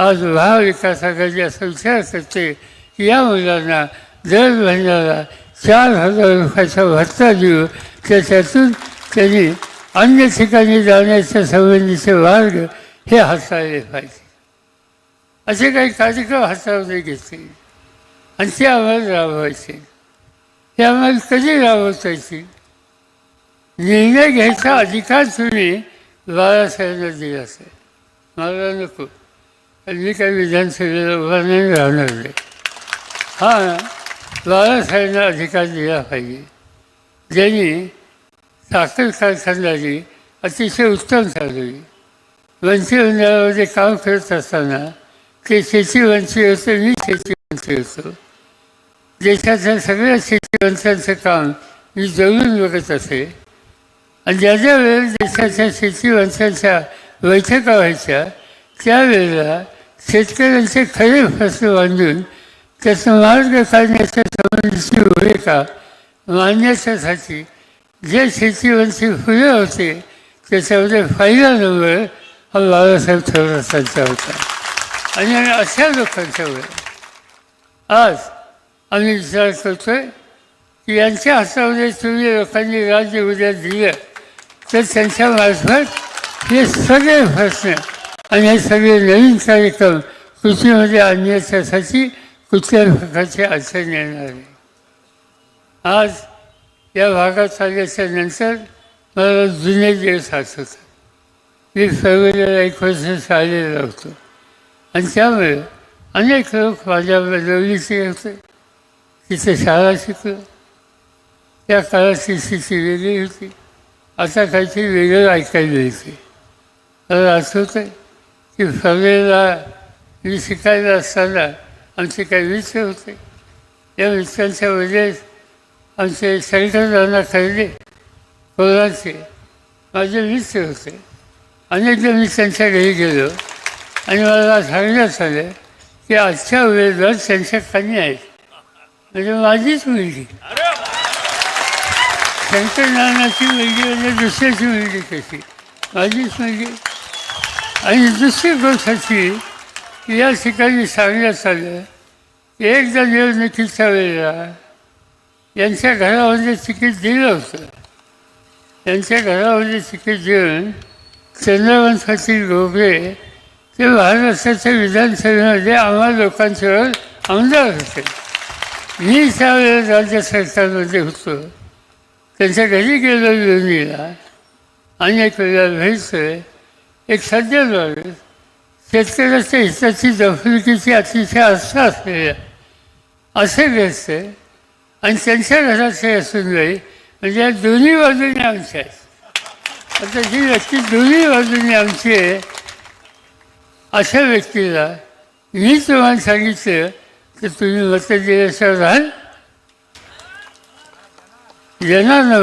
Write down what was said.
आज महाविकास आघाडी असा विचार करते या मुलांना दर महिन्याला चार हजार रुपयाचा भत्ता देऊ. त्याच्यातून त्यांनी अन्य ठिकाणी जाण्याच्या संबंधीचे मार्ग हे हाताळले पाहिजे. असे काही कार्यक्रम हाताळले घेतले. आणि ते आम्हाला राबवायचे. हे आम्हाला कधी राबवता येतील निर्णय घ्यायचा अधिकार तुम्ही बाळासाहेबांना दिला असेल. मला नको. मी काही विधानसभेला उभा नाही राहणार नाही हा बाळासाहेबांना अधिकार दिला पाहिजे. ज्यांनी साखर कारखानदारी अतिशय उत्तम चालवली मंत्रिमंडळामध्ये काम करत असताना ते शेतीवंशी होते मी शेतीवंशी होतो देशाच्या सगळ्या शेतीवंतांचं काम मी जवळून बघत असे. आणि ज्या ज्या वेळेस देशाच्या शेतीवंशांच्या बैठका व्हायच्या त्यावेळेला शेतकऱ्यांचे खरे प्रश्न बांधून त्याचा मार्ग काढण्याच्या संबंधीची भूमिका मांडण्याच्यासाठी जे शेतीवरची फुले होते त्याच्यामध्ये पहिला नंबर हा बाळासाहेब थोरातांचा होता. आणि अशा लोकांच्या वेळेला आज आम्ही विचार करतोय की यांच्या हातामध्ये तुम्ही लोकांनी राज्य उद्या दिलं तर त्यांच्या मार्फत हे सगळे प्रश्न आणि हे सगळे नवीन कार्यक्रम कृषीमध्ये आणण्याच्यासाठी कुठल्याही प्रकारचे अडचण येणार आहे आज या भागात आल्याच्यानंतर मला जुने दिवस आठवतात. मी फेब्रुवारीला एक वर्ष शाळेला होतो. आणि त्यामुळे अनेक लोक माझ्या बदवलीचे होते. तिथे शाळा शिकलो. त्या काळाची स्थिती वेगळी होती. आता काहीतरी वेगळं ऐकायला येते मला आठवतं की सगळेला मी शिकायला असताना आमचे काही मित्र होते. या मित्रांच्या वेळेस आमचे शंकरदाना खरेदी कोणाचे माझे मित्र होते. अनेकदा मी त्यांच्या घरी गेलो आणि मला सांगण्यात आलं की आजच्या वेळेवर त्यांच्या कन्या आहेत. म्हणजे माझीच मुलगी. शंकरनानाची मुलगी म्हणजे दुसऱ्याची मुलगी कशी? माझीच मुलगी. आणि दुसरी गोष्ट अशी की या ठिकाणी सांगण्यात आलं एकदा निवडणुकीच्या वेळेला यांच्या घरामध्ये तिकीट दिलं होतं. त्यांच्या घरामध्ये तिकीट देऊन चंद्रवंत पाटील ते महाराष्ट्राच्या विधानसभेमध्ये आम्हा लोकांच्यावर आमदार होते. मी त्यावेळेस राज्य सरकारमध्ये होतो. त्यांच्या घरी गेलो दोन्हीला अनेक वेळा भेटतोय एक सज्जन माणूस शेतकऱ्याच्या हिताची जपणुकीची अतिशय आस्था असलेल्या असे भेटते आणि त्यांच्या घराचे असून नाही म्हणजे या दोन्ही बाजूने आमच्या आहेत. आता जी व्यक्ती दोन्ही बाजूने आमची आहे अशा व्यक्तीला मी तुम्हाला सांगितलं तर तुम्ही मत दिल्याशिवाय राहाल येणार ना